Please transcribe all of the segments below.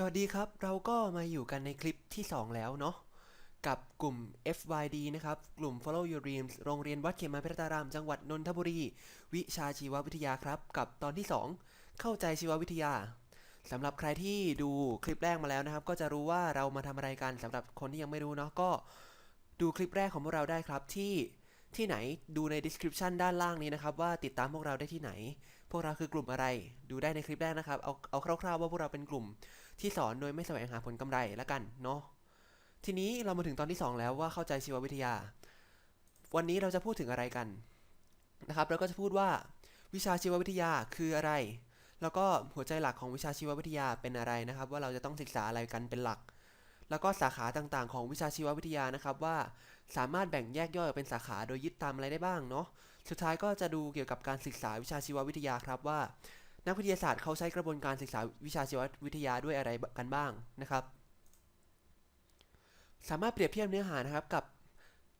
สวัสดีครับ เราก็มาอยู่กันในคลิปที่ 2 แล้วเนาะกับกลุ่ม FYD นะครับ กลุ่ม Follow Your Dreams โรงเรียนวัดเขมาพิรตาราม จังหวัดนนทบุรี วิชาชีววิทยาครับ กับตอนที่ 2 เข้าใจชีววิทยาสำหรับใครที่ดูคลิปแรกมาแล้วนะครับ ก็จะรู้ว่าเรามาทำอะไรกันสำหรับคนที่ยังไม่รู้เนาะก็ดูคลิปแรกของพวกเราได้ครับที่ที่ไหนดูใน description ด้านล่างนี้นะครับ ว่าติดตามพวกเราได้ที่ไหน พวกเราคือกลุ่มอะไร ดูได้ในคลิปแรกนะครับ เอาเอาคร่าวๆว่าพวกเราเป็นกลุ่ม ที่สอนโดยไม่แสวงหาผลกำไรแล้วกันเนาะทีนี้เรามาถึงตอนที่ 2 แล้วว่าเข้าใจชีววิทยา วันนี้เราจะพูดถึงอะไรกันนะครับเราก็จะพูดว่าวิชาชีววิทยาคืออะไร แล้วก็หัวใจหลักของวิชาชีววิทยาเป็นอะไรนะครับ ว่าเราจะต้องศึกษาอะไรกันเป็นหลัก แล้วก็สาขาต่างๆ ของวิชาชีววิทยานะครับว่าสามารถแบ่งแยกย่อยออกเป็นสาขาโดยยึดตามอะไรได้บ้างเนาะสุดท้ายก็จะดูเกี่ยวกับการศึกษาวิชาชีววิทยาครับว่า นักวิทยาศาสตร์เขาใช้กระบวนการศึกษาวิชาชีววิทยาด้วยอะไรกันบ้างนะครับ สามารถเปรียบเทียบเนื้อหานะครับกับ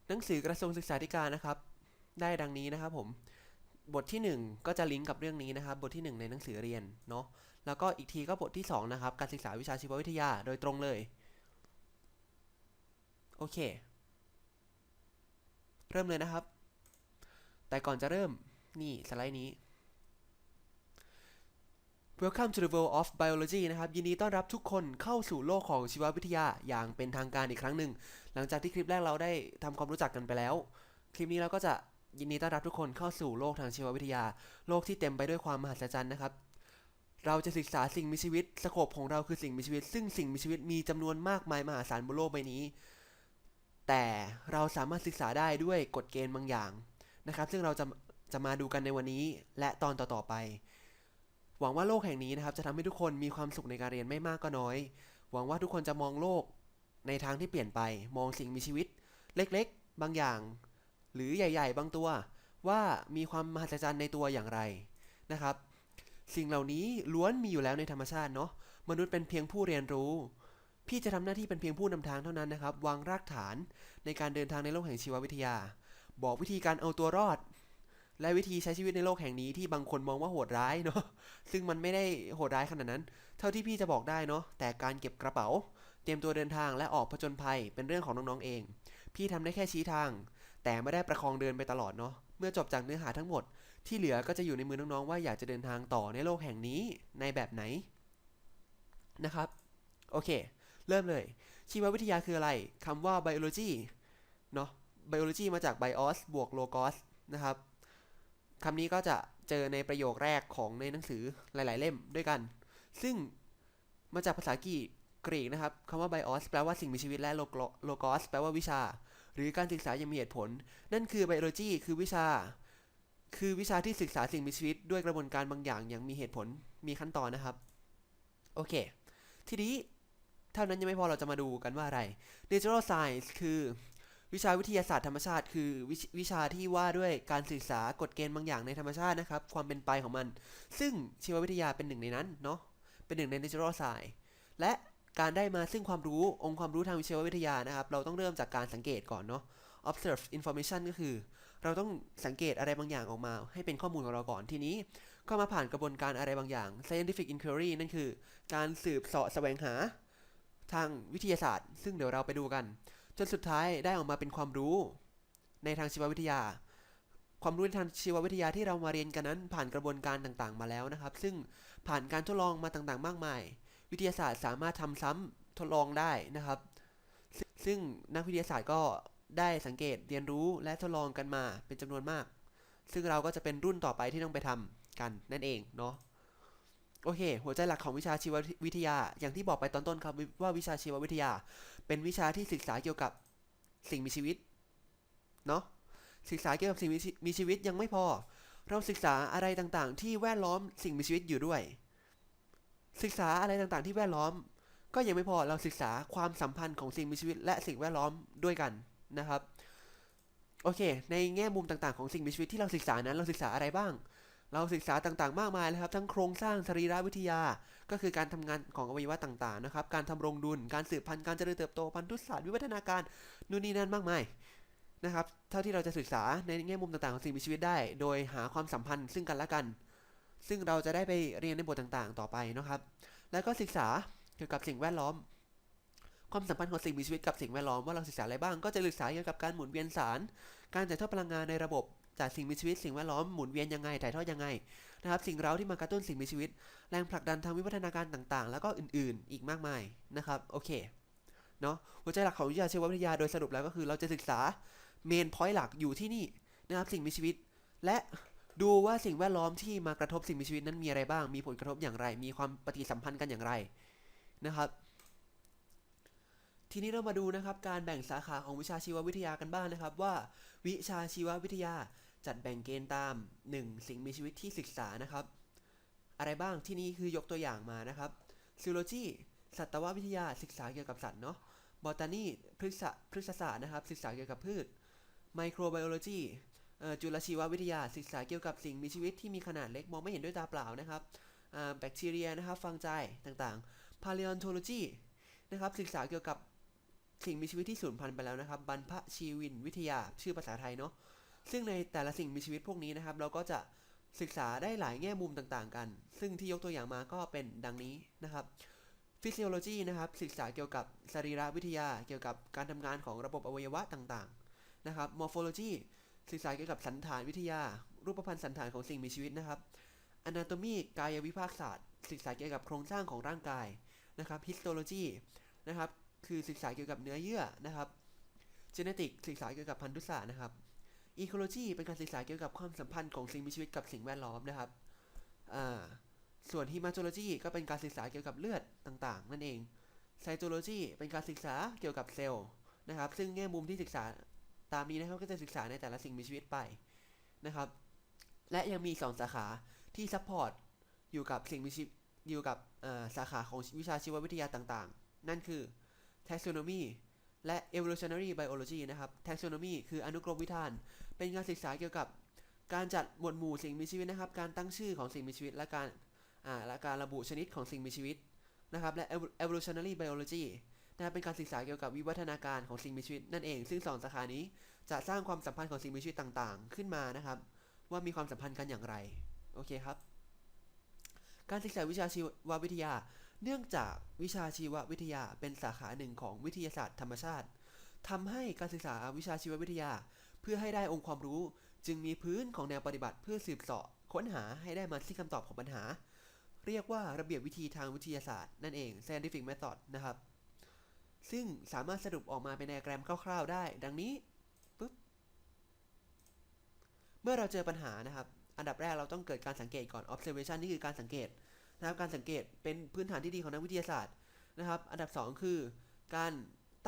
หนังสือกระทรวงศึกษาธิการนะครับ ได้ดังนี้นะครับผมบทที่ 1 ก็จะลิงก์กับเรื่องนี้นะครับ บทที่ 1 ในหนังสือเรียนเนาะแล้วก็อีกทีก็บทที่ 2 นะครับ การศึกษาวิชาชีววิทยาโดยตรงเลย โอเค เริ่มเลยนะครับ แต่ก่อนจะเริ่มนี่สไลด์นี้ Welcome to the world of biology นะครับ ยินดีต้อนรับทุกคนเข้าสู่โลกของชีววิทยาอย่างเป็นทางการอีกครั้งหนึ่ง หลังจากที่คลิปแรกเราได้ทำความรู้จักกันไปแล้ว คลิปนี้เราก็จะยินดีต้อนรับทุกคนเข้าสู่โลกทางชีววิทยา โลกที่เต็มไปด้วยความมหัศจรรย์นะครับ เราจะศึกษาสิ่งมีชีวิตสโคปของเราคือสิ่งมีชีวิต ซึ่งสิ่งมีชีวิตมีจำนวนมากมายมหาศาลบนโลกใบนี้ แต่เราสามารถศึกษาได้ด้วยกฎเกณฑ์บางอย่างนะครับ ซึ่งเราจะจะมาดูกันในวันนี้และตอนต่อๆไป หวังว่าโลกแห่งนี้นะครับจะทำให้ทุกคนมีความสุขในการเรียนไม่มากก็น้อย หวังว่าทุกคนจะมองโลกในทางที่เปลี่ยนไป มองสิ่งมีชีวิต เล็กๆ บางอย่าง หรือใหญ่ ๆ บางตัว ว่ามีความมหัศจรรย์ในตัวอย่างไรนะครับ สิ่งเหล่านี้ล้วนมีอยู่แล้วในธรรมชาติเนาะมนุษย์เป็นเพียงผู้เรียนรู้ พี่จะทำหน้าที่เป็นเพียงผู้นำทางเท่านั้นนะครับ วางรากฐานในการเดินทางในโลกแห่งชีววิทยา บอกวิธีการเอาตัวรอด และวิธีใช้ชีวิตในโลกแห่งนี้ที่บางคนมองว่าโหดร้ายเนาะซึ่งมันไม่ได้โหดร้ายขนาดนั้น เท่าที่พี่จะบอกได้เนาะแต่การเก็บกระเป๋า เตรียมตัวเดินทางและออกผจญภัยเป็นเรื่องของน้องๆเอง พี่ทำได้แค่ชี้ทาง แต่ไม่ได้ประคองเดินไปตลอดเนาะเมื่อจบจากเนื้อหาทั้งหมด ที่เหลือก็จะอยู่ในมือน้องๆ ว่าอยากจะเดินทางต่อในโลกแห่งนี้ในแบบไหนนะครับโอเค เริ่มเลย ชีววิทยาคืออะไรคำว่า biology เนาะ biology มาจาก bios บวก logos นะครับ คำนี้ก็จะเจอในประโยคแรกของในหนังสือหลาย ๆ เล่มด้วยกัน ซึ่งมาจากภาษากรีกรีกนะครับคำว่า bios แปลว่าสิ่งมีชีวิตและ logo- logos แปลว่าวิชา หรือการศึกษาอย่างมีเหตุผล นั่นคือ biology คือวิชา คือวิชาที่ศึกษาสิ่งมีชีวิต ด้วยกระบวนการบางอย่างอย่างมีเหตุผลมีขั้นตอนนะครับ โอเค ทีนี้เท่านั้นยังไม่พอเราจะมาดูกันว่าอะไร Natural Science คือ วิชาวิทยาศาสตร์ธรรมชาติ คือววิชาที่ว่าด้วยการศึกษากฎเกณฑ์บางอย่างในธรรมชาตินะครับ ความเป็นไปของมัน ซึ่งชีววิทยาเป็นหนึ่งในนั้นเนาะเป็นหนึ่งใน Natural Science และการได้มาซึ่งความรู้องค์ความรู้ทางชีววิทยานะครับ เราต้องเริ่มจากการสังเกตก่อนเนาะ observe information ก็คือ เราต้องสังเกตอะไรบางอย่างออกมา ให้เป็นข้อมูลของเราก่อนทีนี้ ก็มาผ่านกระบวนการอะไรบางอย่าง scientific inquiry นั่นคือ การสืบเสาะแสวงหาทางวิทยาศาสตร์ ซึ่งเดี๋ยวเราไปดูกัน จนสุดท้ายได้ออกมาเป็นความรู้ ในทางชีววิทยา ความรู้ในทางชีววิทยาที่เรามาเรียนกันนั้นผ่านกระบวนการต่างๆ มาแล้วนะครับ ซึ่งผ่านการทดลองมาต่างๆ มากมาย วิทยาศาสตร์สามารถทำซ้ำทดลองได้นะครับซึ่งซึ่งนักวิทยาศาสตร์ก็ได้สังเกตเรียนรู้และทดลองกันมาเป็นจำนวนมาก ซึ่งเราก็จะเป็นรุ่นต่อไปที่ต้องไปทำกันนั่นเองเนาะ โอเค หัวใจหลักของวิชาชีววิทยา อย่างที่บอกไปตอนต้นครับว่าวิชาชีววิทยา เป็นวิชาที่ศึกษาเกี่ยวกับสิ่งมีชีวิต เนาะศึกษาเกี่ยวกับสิ่งมีชีวิตยังไม่พอ เราศึกษาอะไรต่างๆ ที่แวดล้อมสิ่งมีชีวิตอยู่ด้วย ศึกษาอะไรต่างๆ ที่แวดล้อม ก็ยังไม่พอ เราศึกษาความสัมพันธ์ของสิ่งมีชีวิต และสิ่งแวดล้อมด้วยกันนะครับ โอเค ในแง่มุมต่างๆ ของสิ่งมีชีวิตที่เราศึกษานั้น เราศึกษาอะไรบ้าง เราศึกษาต่างๆ มากมายเลยครับ ทั้งโครงสร้างสรีรวิทยา ก็คือการทำงานของอวัยวะต่างๆนะครับ การทำรงดุล การสืบพันธุ์ การเจริญเติบโต พันธุศาสตร์ วิวัฒนาการ นู่นนี่นั่นมากมายนะครับ เท่าที่เราจะศึกษาในแง่มุมต่างๆของสิ่งมีชีวิตได้ โดยหาความสัมพันธ์ซึ่งกันและกัน ซึ่งเราจะได้ไปเรียนในบทต่างๆ ต่อไปนะครับ แล้วก็ศึกษาเกี่ยวกับสิ่งแวดล้อม ความสัมพันธ์ของสิ่งมีชีวิตกับสิ่งแวดล้อมว่าเราศึกษาอะไรบ้าง ก็จะศึกษาเกี่ยวกับการหมุนเวียนสาร การถ่ายทอดพลังงานในระบบ จากสิ่งมีชีวิตสิ่งแวดล้อมหมุนเวียนยังไงถ่ายทอดยังไงนะครับสิ่งเร้าที่มากระตุ้นสิ่งมีชีวิต แรงผลักดันทางวิวัฒนาการต่างๆ แล้วก็อื่นๆ อีกมากมายนะครับโอเคเนาะหัวใจหลักของวิทยาชีววิทยาโดยสรุปแล้วก็คือเราจะศึกษาเมนพอยต์หลักอยู่ที่นี่นะครับสิ่งมีชีวิต และดูว่าสิ่งแวดล้อมที่มากระทบสิ่งมีชีวิตนั้นมีอะไรบ้าง มีผลกระทบอย่างไร มีความปฏิสัมพันธ์กันอย่างไรนะครับ ทีนี้เรามาดูนะครับการแบ่งสาขาของวิชาชีววิทยากันบ้างนะครับ ว่าวิชาชีววิทยา จัดแบ่งเกณฑ์ตาม 1. สิ่งมีชีวิตที่ศึกษานะครับ อะไรบ้างที่นี่คือยกตัวอย่างมานะครับ zoology สัตววิทยาศึกษาเกี่ยวกับสัตว์เนาะ botany พฤกษพฤกษศาสตร์นะครับ ศึกษาเกี่ยวกับพืช microbiology เอ่อจุลชีววิทยาศึกษาเกี่ยวกับสิ่งมีชีวิตที่มีขนาดเล็กมองไม่เห็นด้วยตาเปล่านะครับแบคทีเรียนะครับฟังใจต่างๆ paleontology นะครับศึกษาเกี่ยวกับสิ่งมีชีวิตที่สูญพันธุ์ไปแล้วนะครับบรรพชีวินวิทยาชื่อภาษาไทยเนาะ ซึ่งในแต่ละสิ่งมีชีวิตพวกนี้นะครับ เราก็จะศึกษาได้หลายแง่มุมต่างๆ กัน ซึ่งที่ยกตัวอย่างมาก็เป็นดังนี้นะครับ physiology นะครับศึกษาเกี่ยวกับสรีรวิทยา เกี่ยวกับการทำงานของระบบอวัยวะต่างๆนะครับ morphology ศึกษาเกี่ยวกับสันฐานวิทยา รูปพรรณสันฐานของสิ่งมีชีวิตนะครับ anatomy กายวิภาคศาสตร์ ศึกษาเกี่ยวกับโครงสร้างของร่างกายนะครับ histology นะครับคือศึกษาเกี่ยวกับเนื้อเยื่อนะครับ genetic ศึกษาเกี่ยวกับพันธุศาสตร์นะครับ ecology เป็นการศึกษาเกี่ยวกับความสัมพันธ์ของสิ่งมีชีวิตกับสิ่งแวดล้อมนะครับอ่าส่วน hematology ก็เป็นการศึกษาเกี่ยวกับเลือดต่างๆ นั่นเอง cytology เป็นการศึกษาเกี่ยวกับเซลล์นะครับ ซึ่งแง่มุมที่ศึกษาตามนี้นะครับก็จะศึกษาในแต่ละสิ่งมีชีวิตไปนะครับ และยังมี 2 สาขาที่ support อยู่กับสิ่งมีชีวิตอยู่กับสาขาของวิชาชีววิทยาต่างๆ นั่นคือ taxonomy และ evolutionary biology นะครับ taxonomy คืออนุกรมวิธาน เป็นการศึกษาเกี่ยวกับการจัดหมวดหมู่สิ่งมีชีวิตนะครับ การตั้งชื่อของสิ่งมีชีวิต และการอ่าและการระบุชนิดของสิ่งมีชีวิตนะครับ และ evolutionary biology นะครับเป็นการศึกษาเกี่ยวกับวิวัฒนาการของสิ่งมีชีวิตนั่นเอง ซึ่งสองสาขานี้จะสร้างความสัมพันธ์ของสิ่งมีชีวิตต่างๆ ขึ้นมานะครับ ว่ามีความสัมพันธ์กันอย่างไร โอเคครับ การศึกษาวิชาชีววิทยา เนื่องจากวิชาชีววิทยาเป็นสาขาหนึ่งของวิทยาศาสตร์ธรรมชาติทำให้การศึกษาวิชาชีววิทยา เพื่อให้ได้องค์ความรู้ จึงมีพื้นของแนวปฏิบัติเพื่อสืบเสาะค้นหาให้ได้มาซึ่งคำตอบของปัญหา เรียกว่าระเบียบวิธีทางวิทยาศาสตร์นั่นเอง scientific method นะครับ ซึ่งสามารถสรุปออกมาเป็นไดอะแกรมคร่าวๆ ได้ ดังนี้ปุ๊บเมื่อเราเจอปัญหานะครับ อันดับแรกเราต้องเกิดการสังเกตก่อน observation นี่คือการสังเกตนะครับการสังเกตเป็นพื้นฐานที่ดีของนักวิทยาศาสตร์นะครับ อันดับ 2 คือ การ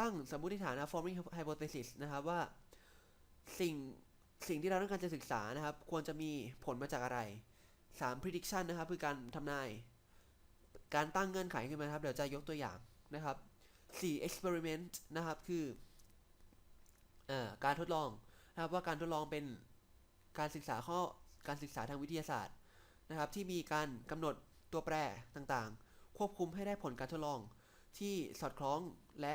ตั้งสมมติฐานนะ forming hypothesis นะครับว่า สิ่งสิ่งที่เราต้องการจะศึกษานะครับ ควรจะมีผลมาจากอะไร 3 prediction นะครับคือการทำนาย การตั้งเงื่อนไขขึ้นมาครับ เดี๋ยวจะยกตัวอย่างนะครับ 4 experiment นะครับคือออการทดลองนะครับว่าการทดลองเป็นการศึกษาข้อการศึกษาทางวิทยาศาสตร์นะครับ ที่มีการกำหนดตัวแปรต่างๆ ควบคุมให้ได้ผลการทดลอง ที่สอดคล้องและ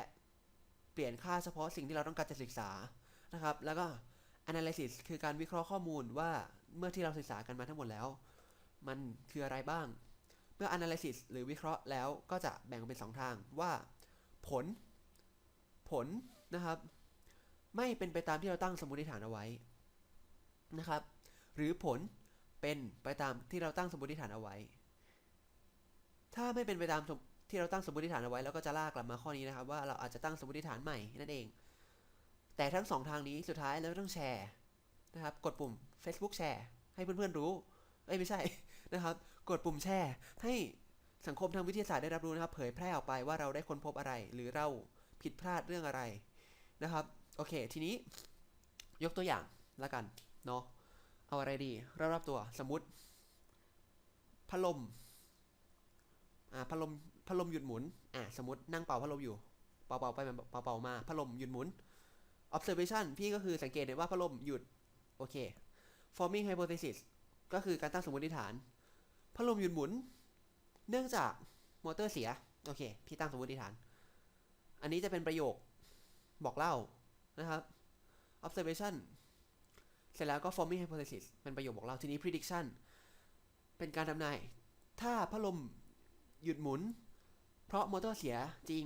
เปลี่ยนค่าเฉพาะสิ่งที่เราต้องการจะศึกษานะครับ แล้วก็ analysis คือการวิเคราะห์ข้อมูลว่าเมื่อที่เราศึกษากันมาทั้งหมดแล้ว มันคืออะไรบ้าง เมื่อ analysis หรือวิเคราะห์แล้วก็จะแบ่งเป็น 2 ทางว่า ผล ผลนะครับ ไม่เป็นไปตามที่เราตั้งสมมติฐานเอาไว้นะครับ หรือผลเป็นไปตามที่เราตั้งสมมติฐานเอาไว้ ถ้าไม่เป็นไปตามสมที่เราตั้งสมมติฐานเอาไว้ แล้วก็จะลากกลับมาข้อนี้นะครับ ว่าเราอาจจะตั้งสมมติฐานใหม่นั่นเอง แต่ทั้งสองทางนี้สุดท้ายเราต้องแชร์นะครับ กดปุ่ม Facebook แชร์ให้เพื่อนๆรู้ เอ้ยไม่ใช่นะครับ กดปุ่มแชร์ ให้สังคมทางวิทยาศาสตร์ได้รับรู้นะครับ เผยแพร่ออกไปว่าเราได้ค้นพบอะไร หรือเราผิดพลาดเรื่องอะไรนะครับ โอเค ทีนี้ยกตัวอย่างละกันเนาะ เอาอะไรดีรอบๆตัวสมมติพัดลม อ่าพัดลมพัดลมหยุดหมุน อ่าสมมตินั่งเป่าพัดลมอยู่ เป่าๆไปเป่าๆมาพัดลมหยุดหมุน observation พี่ก็คือสังเกตเห็นว่าพัดลมหยุด โอเค forming hypothesis ก็คือการตั้งสมมติฐาน พัดลมหยุดหมุน เนื่องจากมอเตอร์เสีย โอเค พี่ตั้งสมมติฐาน อันนี้จะเป็นประโยคบอกเล่านะครับ observation เสร็จแล้วก็ forming hypothesis เป็นประโยคบอกเล่า ทีนี้ prediction เป็นการทำนาย ถ้าพัดลมหยุดหมุน เพราะมอเตอร์เสียจริง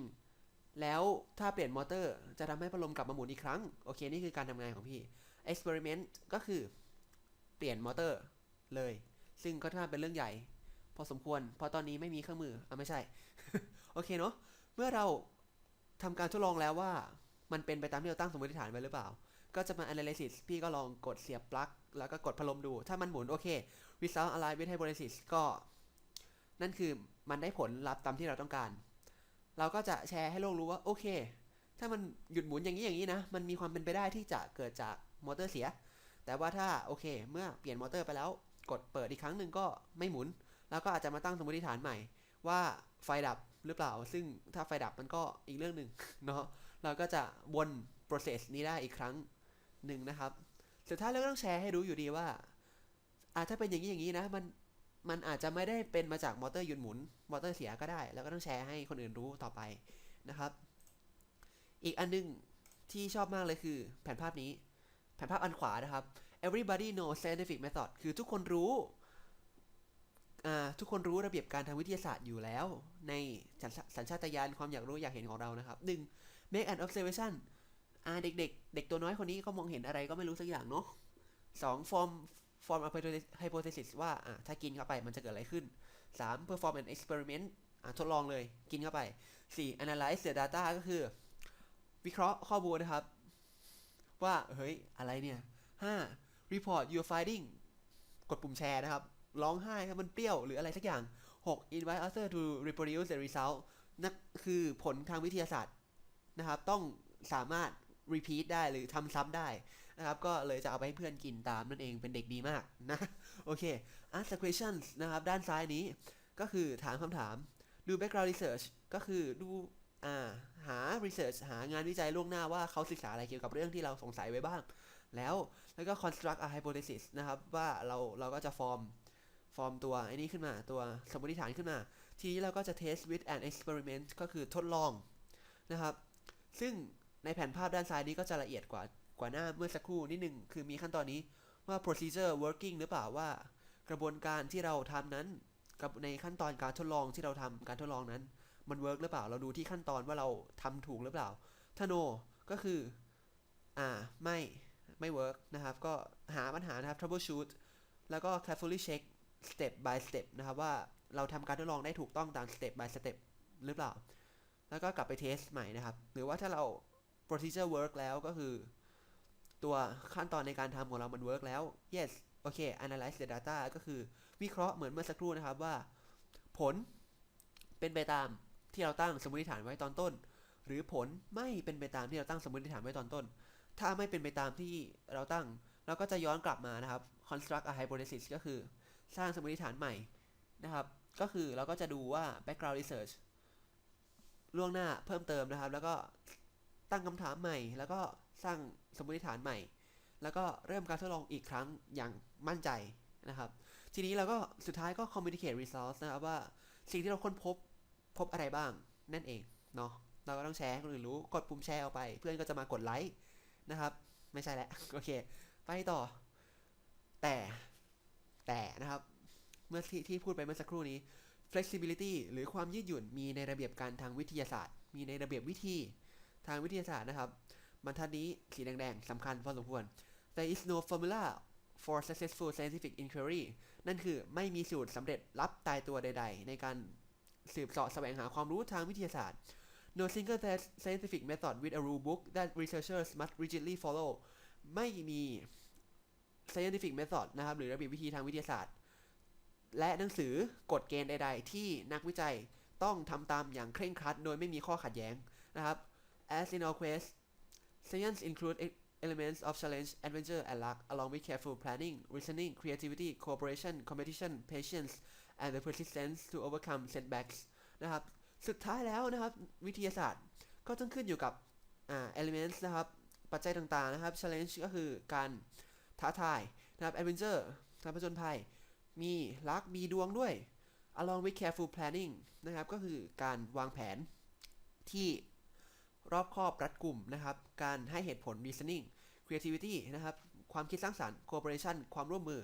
แล้วถ้าเปลี่ยนมอเตอร์จะทำให้พัดลมกลับมาหมุนอีกครั้ง โอเค นี่คือการทำงานของพี่ experiment ก็คือเปลี่ยนมอเตอร์เลย ซึ่งก็ถ้าเป็นเรื่องใหญ่ พอสมควร เพราะตอนนี้ไม่มีเครื่องมืออะไม่ใช่ โอเคเนาะ เมื่อเราทำการทดลองแล้วว่า มันเป็นไปตามที่เราตั้งสมมติฐานไว้หรือเปล่า ก็จะมา analysis พี่ก็ลองกดเสียบปลั๊กแล้วก็กดพัดลมดู ถ้ามันหมุนโอเค result align with hypothesis ก็ นั่นคือมันได้ผลลัพธ์ตามที่เราต้องการ เราก็จะแชร์ให้โลกรู้ว่าโอเค ถ้ามันหยุดหมุนอย่างนี้อย่างนี้นะ มันมีความเป็นไปได้ที่จะเกิดจากมอเตอร์เสีย แต่ว่าถ้าโอเค เมื่อเปลี่ยนมอเตอร์ไปแล้ว กดเปิดอีกครั้งหนึ่งก็ไม่หมุน แล้วก็อาจจะมาตั้งสมมติฐานใหม่ ว่าไฟดับหรือเปล่า ซึ่งถ้าไฟดับมันก็อีกเรื่องหนึ่งเนาะ เราก็จะวน process นี้ได้อีกครั้งหนึ่งนะครับ สุดท้ายเราก็ต้องแชร์ให้รู้อยู่ดีว่าอาถ้าเป็นอย่างนี้อย่างนี้นะ มัน มันอาจจะไม่ได้เป็นมาจากมอเตอร์หยุดหมุน มอเตอร์เสียก็ได้ แล้วก็ต้องแชร์ให้คนอื่นรู้ต่อไปนะครับ อีกอันหนึงที่ชอบมากเลยคือ แผนภาพนี้ แผนภาพอันขวานะครับ everybody knows scientific method คือทุกคนรู้ ทุกคนรู้ระเบียบการทางวิทยาศาสตร์อยู่แล้ว ในสัญชาสัญชาตญาณความอยากรู้อยากเห็นของเรานะครับหนึ่ง make an observation อ่าเด็กๆเด็กตัวน้อยคนนี้เขามองเห็นอะไรก็ไม่รู้สักอย่างเนาะสอง form form a hypothesis ว่าอ่าถ้ากินเข้าไปมันจะเกิดอะไรขึ้น 3. perform an experiment อะทดลองเลยกินเข้าไป 4. analyze the data ก็คือ วิเคราะห์ข้อมูลนะครับ ว่า เฮ้ย อะไรเนี่ย 5. report your finding กดปุ่มแชร์นะครับ ร้องไห้ครับมันเปรี้ยวหรืออะไรสักอย่าง 6. invite others to reproduce the result นั่นคือผลทางวิทยาศาสตร์นะครับ ต้องสามารถ repeat ได้หรือทำซ้ำได้ นะครับ ก็เลยจะเอาไปให้เพื่อนกินตามนั่นเองเป็นเด็กดีมากนะ โอเค ask the questions นะครับ ด้านซ้ายนี้ก็คือถามคำถามดู background research ก็คือดูอ่าหา research หางานวิจัยล่วงหน้าว่าเขาศึกษาอะไรเกี่ยวกับเรื่องที่เราสงสัยไว้บ้าง แล้วแล้วก็ construct a hypothesis นะครับ ว่าเราเราก็จะ form form ตัวไอ้นี้ขึ้นมาตัวสมมติฐานขึ้นมา ทีนี้เราก็จะ test with an experiment ก็คือทดลองนะครับ ซึ่งในแผนภาพด้านซ้ายนี้ก็จะละเอียดกว่า กว่าหน้าเมื่อสักครู่นิดหนึ่งคือมีขั้นตอนนี้ว่า procedure working หรือเปล่าว่า กระบวนการที่เราทำนั้น กับในขั้นตอนการทดลองที่เราทำการทดลองนั้น มันเวิร์กหรือเปล่าเราดูที่ขั้นตอนว่าเราทำถูกหรือเปล่า ถ้า no ก็คืออ่าไม่ไม่เวิร์กนะครับ ก็หาปัญหานะครับ troubleshoot แล้วก็ carefully check step by step นะครับว่าเราทำการทดลองได้ถูกต้องตาม step by step หรือเปล่า แล้วก็กลับไปเทสใหม่นะครับ หรือว่าถ้าเรา procedure work แล้วก็คือ ตัวขั้นตอนในการทำของเรามัน work แล้ว yes โอเค analyze the data ก็คือวิเคราะห์เหมือนเมื่อสักครู่นะครับว่า ผลเป็นไปตามที่เราตั้งสมมติฐานไว้ตอนต้น หรือผลไม่เป็นไปตามที่เราตั้งสมมติฐานไว้ตอนต้น ถ้าไม่เป็นไปตามที่เราตั้ง เราก็จะย้อนกลับมานะครับ construct a hypothesis ก็คือ สร้างสมมติฐานใหม่นะครับ ก็คือเราก็จะดูว่า background research ล่วงหน้าเพิ่มเติมนะครับ แล้วก็ ตั้งคำถามใหม่ แล้วก็สร้างสมมติฐานใหม่ แล้วก็เริ่มการทดลองอีกครั้งอย่างมั่นใจนะครับ ทีนี้เราก็สุดท้ายก็ communicate results นะครับว่าสิ่งที่เราค้นพบพบอะไรบ้างนั่นเองเนาะเราก็ต้องแชร์ให้คนอื่นรู้กดปุ่มแชร์ออกไป เพื่อนก็จะมากดไลค์นะครับ ไม่ใช่แล้วโอเค ไปต่อ แต่แต่นะครับเมื่อที่ที่พูดไปเมื่อสักครู่นี้ flexibility หรือความยืดหยุ่นมีในระเบียบการทางวิทยาศาสตร์ มีในระเบียบวิธี ทางวิทยาศาสตร์นะครับบรรทัดนี้สีแดงๆสำคัญพอสมควร there is no formula for successful scientific inquiry นั่นคือไม่มีสูตรสำเร็จลับตายตัวใด ๆ ในการสืบเสาะแสวงหาความรู้ทางวิทยาศาสตร์ no single scientific method with a rule book that researchers must rigidly follow ไม่มี scientific method นะครับ หรือระเบียบวิธีทางวิทยาศาสตร์ และหนังสือกฎเกณฑ์ใด ๆ ที่นักวิจัยต้องทำตามอย่างเคร่งครัด โดยไม่มีข้อขัดแย้งนะครับ as in our quest science include elements of challenge, adventure, and luck, along with careful planning, reasoning, creativity, cooperation, competition, patience, and the persistence to overcome setbacks นะครับ สุดท้ายแล้วนะครับ วิทยาศาสตร์ก็ต้องขึ้นอยู่กับอ่า elements นะครับ ปัจจัยต่างๆนะครับ challenge ก็คือการท้าทายนะครับ adventure การผจญภัย มีลักมีดวงด้วย along with careful planning นะครับ ก็คือการวางแผนที่ รอบคอบรัดกลุ่มนะครับ การให้เหตุผล reasoning creativity นะครับ ความคิดสร้างสรรค์ cooperation ความร่วมมือ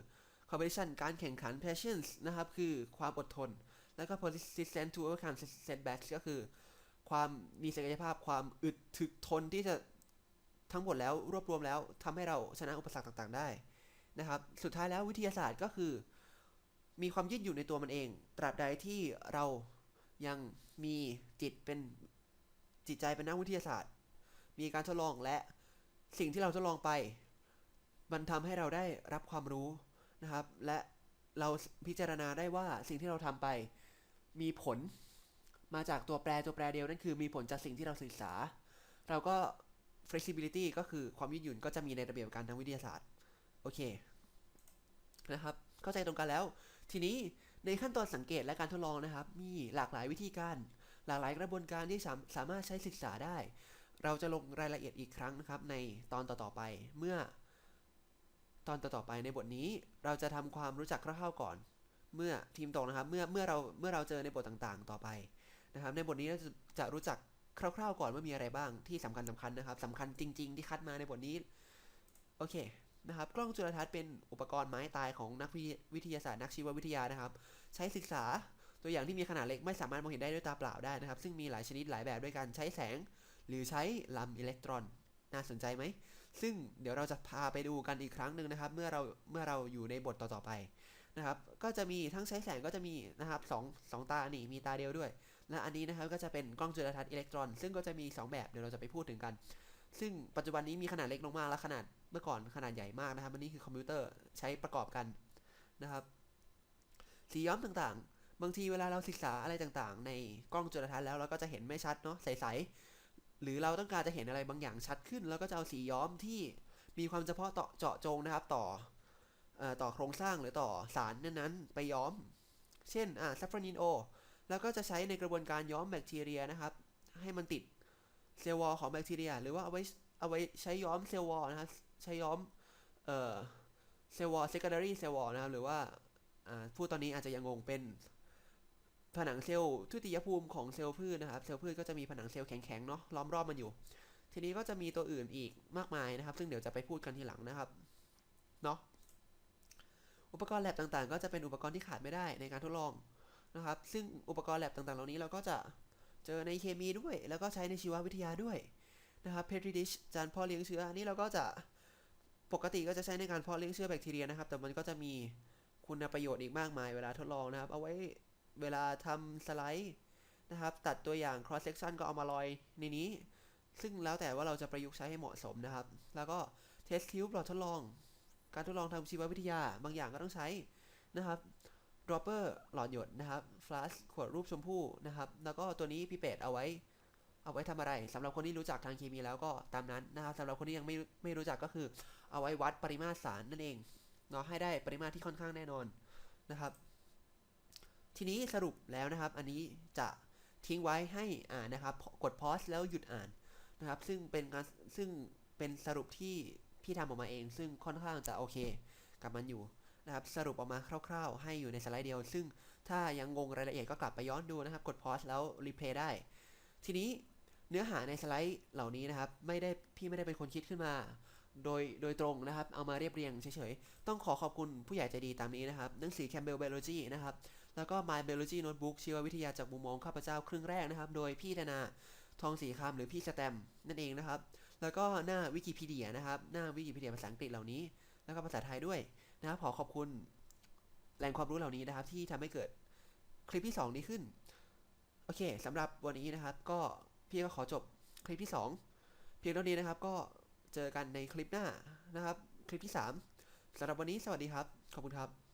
competition การแข่งขัน patience นะครับ คือความอดทน แล้วก็ persistent to overcome setbacks ก็คือ ความมีศักยภาพความอึดถึกทนที่จะทั้งหมดแล้วรวบรวมแล้วทำให้เราชนะอุปสรรคต่างๆ ได้นะครับ สุดท้ายแล้ววิทยาศาสตร์ก็คือ มีความยืดหยุ่นในตัวมันเอง ตราบใดที่เรายังมีจิตเป็น จิตใจเป็นนักวิทยาศาสตร์ มีการทดลองและสิ่งที่เราทดลองไป มันทำให้เราได้รับความรู้นะครับ และเราพิจารณาได้ว่าสิ่งที่เราทำไปมีผลมาจากตัวแปรตัวแปรเดียวนั่นคือมีผลจากสิ่งที่เราศึกษา เราก็ flexibility ก็คือความยืดหยุ่นก็จะมีในระเบียบการทางวิทยาศาสตร์ โอเคนะครับ เข้าใจตรงกันแล้ว ทีนี้ในขั้นตอนสังเกตและการทดลองนะครับ มีหลากหลายวิธีการ หลากหลายกระบวนการที่สามสามารถใช้ศึกษาได้ เราจะลงรายละเอียดอีกครั้งนะครับ ในตอนต่อๆไปเมื่อ ตอนต่อๆไปในบทนี้เราจะทำความรู้จักคร่าวๆก่อน เมื่อทีมตรงนะครับ เมื่อเมื่อเราเมื่อเราเจอในบทต่างๆ ต่อไปนะครับ ในบทนี้เราจะจะรู้จักคร่าวๆก่อนว่ามีอะไรบ้างที่สำคัญสำคัญนะครับสำคัญจริง ๆ ที่คัดมาในบทนี้ โอเคนะครับกล้องจุลทรรศน์เป็นอุปกรณ์ไม้ตายของนักวิวิทยาศาสตร์นักชีววิทยานะครับ ใช้ศึกษา ตัวอย่างที่มีขนาดเล็กไม่สามารถมองเห็นได้ด้วยตาเปล่าได้นะครับ ซึ่งมีหลายชนิดหลายแบบด้วยกันใช้แสง หรือใช้ลำอิเล็กตรอน น่าสนใจไหม ซึ่งเดี๋ยวเราจะพาไปดูกันอีกครั้งหนึ่งนะครับ เมื่อเราเมื่อเราอยู่ในบทต่อๆไปนะครับ ก็จะมีทั้งใช้แสงก็จะมีนะครับสองสองตานี่มีตาเดียวด้วย และอันนี้นะครับก็จะเป็นกล้องจุลทรรศน์อิเล็กตรอน ซึ่งก็จะมี 2 แบบเดี๋ยวเราจะไปพูดถึงกัน ซึ่งปัจจุบันนี้มีขนาดเล็กลงมากและขนาดเมื่อก่อนขนาดใหญ่มากนะครับอันนี้คือคอมพิวเตอร์ใช้ประกอบกันนะครับสีย้อมต่างๆ บางทีเวลาเราศึกษาอะไรต่างๆ ในกล้องจุลทรรศน์แล้วเราก็จะเห็นไม่ชัดเนาะใสๆหรือเราต้องการจะเห็นอะไรบางอย่างชัดขึ้น แล้วก็จะเอาสีย้อมที่มีความเฉพาะต่อเจาะจงนะครับต่ออต่อโครงสร้างหรือต่อสารนั้นๆ ไปย้อม เช่นอ่าซัฟฟรานินโอแล้วก็จะใช้ในกระบวนการย้อมแบคทีเรียนะครับ ให้มันติดเซลล์วอลของแบคทีเรีย หรือว่าเอาไว้เอาไว้ใช้ย้อมเซลล์วอลนะครับใช้ย้อมเอ่อเซลล์วอล secondary เซลล์วอลนะครับหรือว่าอ่าพูดตอนนี้อาจจะยังงงเป็น ผนังเซลล์ทุติยภูมิของเซลล์พืชนะครับ เซลล์พืชก็จะมีผนังเซลล์แข็งๆเนาะล้อมรอบมันอยู่ ทีนี้ก็จะมีตัวอื่นอีกมากมายนะครับ ซึ่งเดี๋ยวจะไปพูดกันทีหลังนะครับเนาะอุปกรณ์แลบต่างๆ ก็จะเป็นอุปกรณ์ที่ขาดไม่ได้ในการทดลองนะครับ ซึ่งอุปกรณ์แลบต่างๆ เหล่านี้เราก็จะเจอในเคมีด้วย แล้วก็ใช้ในชีววิทยาด้วยนะครับเพทริดิชจานเพาะเลี้ยงเชื้ออันนี้เราก็จะปกติก็จะใช้ในการเพาะเลี้ยงเชื้อแบคทีเรียนะครับ แต่มันก็จะมีคุณประโยชน์อีกมากมายเวลาทดลองนะครับ เอาไว้ เวลาทำสไลด์นะครับ ตัดตัวอย่าง cross section ก็เอามาลอยในนี้ ซึ่งแล้วแต่ว่าเราจะประยุกต์ใช้ให้เหมาะสมนะครับ แล้วก็ test tube หลอดทดลอง การทดลองทางชีววิทยา บางอย่างก็ต้องใช้นะครับดรอปเปอร์หลอดหยดนะครับฟลาสขวดรูปชมพู่นะครับ แล้วก็ตัวนี้พิเปตเอาไว้ เอาไว้ทำอะไรสำหรับคนที่รู้จักทางเคมีแล้วก็ตามนั้นนะครับสำหรับคนที่ยังไม่ไม่รู้จักก็คือ เอาไว้วัดปริมาตรสารนั่นเองเนาะให้ได้ปริมาตรที่ค่อนข้างแน่นอนนะครับ ทีนี้สรุปแล้วนะครับ อันนี้จะทิ้งไว้ให้อ่านนะครับ กดพอสแล้วหยุดอ่านนะครับ ซึ่งเป็นการซึ่งเป็นสรุปที่พี่ทำออกมาเอง ซึ่งค่อนข้างจะโอเคกับมันอยู่นะครับ สรุปออกมาคร่าวๆ ให้อยู่ในสไลด์เดียว ซึ่งถ้ายังงงรายละเอียดก็กลับไปย้อนดูนะครับ กดพอสแล้วรีเพลย์ได้ ทีนี้เนื้อหาในสไลด์เหล่านี้นะครับ ไม่ได้พี่ไม่ได้เป็นคนคิดขึ้นมา โดยโดยตรงนะครับ เอามาเรียบเรียงเฉยๆ ต้องขอขอบคุณผู้ใหญ่ใจดีตามนี้นะครับ หนังสือ Campbell Biology นะครับ แล้วก็ My Biology Notebook ชีววิทยาจากมุมมองข้าพเจ้าครึ่งแรกนะครับ โดยพี่ธนาทองศรีคำหรือพี่สแตมนั่นเองนะครับ แล้วก็หน้าวิกิพีเดียนะครับ หน้าวิกิพีเดียภาษาอังกฤษเหล่านี้ แล้วก็ภาษาไทยด้วยนะครับขอขอบคุณแหล่งความรู้เหล่านี้นะครับ ที่ทำให้เกิดคลิปที่ 2 นี้ขึ้น โอเคสำหรับวันนี้นะครับ ก็พี่ก็ขอจบคลิปที่ 2 เพียงเท่านี้นะครับ ก็เจอกันในคลิปหน้านะครับ คลิปที่ 3สำหรับวันนี้สวัสดีครับ ขอบคุณครับ